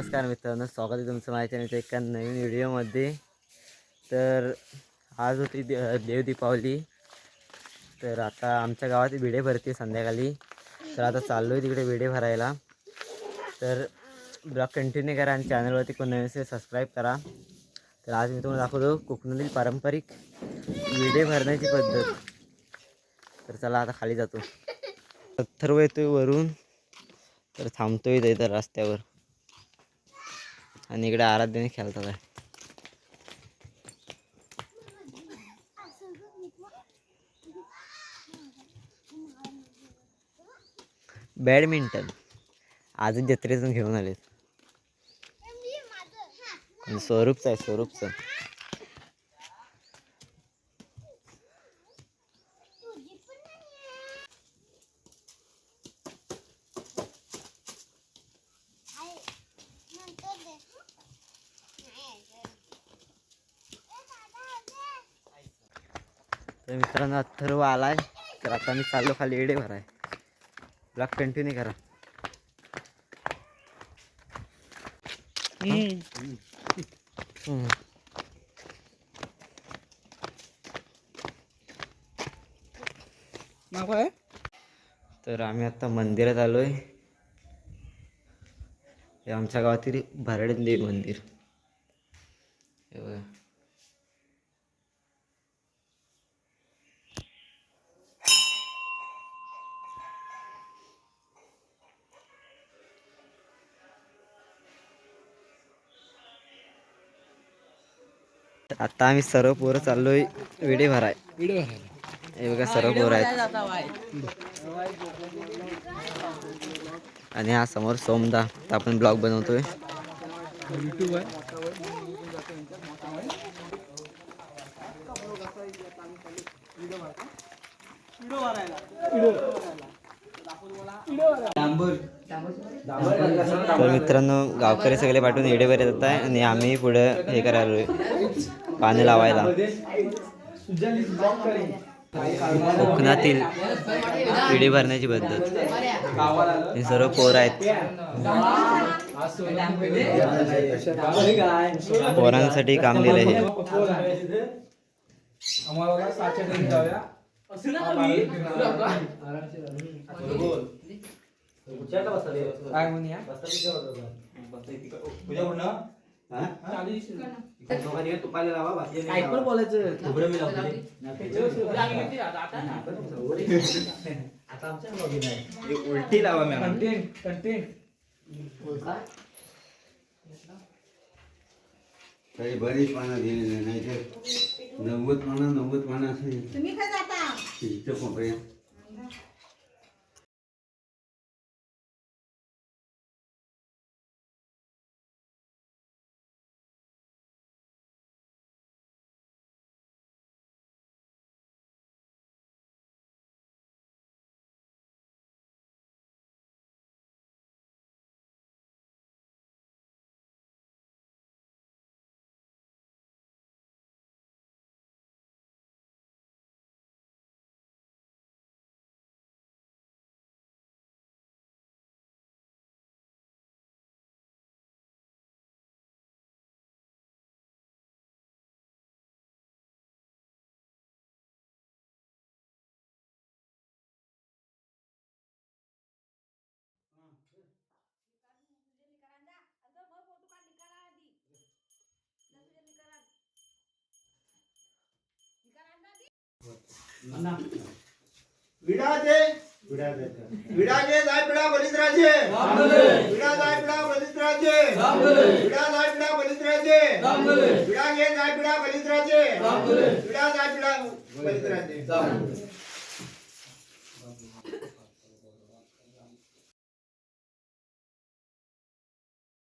नमस्कार मित्रांनो स्वागत आहे तुमचं माझ्या चॅनलच्या एका नवीन व्हिडिओमध्ये तर आज होती दे देव दीपावली. तर आता आमच्या गावात भिडे भरते संध्याकाळी. तर आता चाललो आहे तिकडे भिडे भरायला. तर ब्लॉग कंटिन्यू करा आणि चॅनलवरती कोण नवीन असेल सबस्क्राईब करा. तर आज मी तुम्हाला दाखवतो कोकणातील पारंपरिक विडे भरण्याची पद्धत. तर चला आता खाली जातो. अथर्व येतोय वरून. तर थांबतोय इथं रस्त्यावर. आणि इकडे आराध्याने खेळतात आहे. बॅडमिंटन. आजच जत्रेतून घेऊन आलेत. आणि स्वरूपचं आहे स्वरूपचं. तर मित्रांनो अथर्व आलाय तर आता मी चाललो खाली एडे भराय. ब्लॉग कंटिन्यू करा. तर आम्ही आता मंदिरात आलोय. हे आमच्या गावातील भराडे देव मंदिर. आता आम्ही सर्व पोरं चाललोय विडे भराय. व्हिडिओ हे बघा सर्व पोरं आहेत. आणि हा समोर सोमदा. आपण ब्लॉग बनवतोय. आहे. तर मित्रांनो गावकरी सगळे पाठवून येडे बरे जात आहे आणि आम्ही पुढं हे करायला पाणी लावायला. कोकणातील पिढी भरण्याची पद्धत. हे सर्व पोर आहेत. पोरांसाठी काम दिलं हे. आम्हाला सातशे टन जाऊया काय म्हणूया काय पण बोलायचं. उलटी लावा मॅम. कंटेंट कंटेंट काही बरीच पानं दिलेली नाही तर नव्वद पानं नव्वद पानं असेल तुम्ही काय जाता इथं कोपऱ्यात. વિડાજે વિડાજે વિડાજે દાયપડા બલિદ્રાજે રામલે વિડા દાયપડા બલિદ્રાજે રામલે વિડા દાયપડા બલિદ્રાજે રામલે વિડાજે દાયપડા બલિદ્રાજે રામલે વિડા દાયપડા બલિદ્રાજે રામલે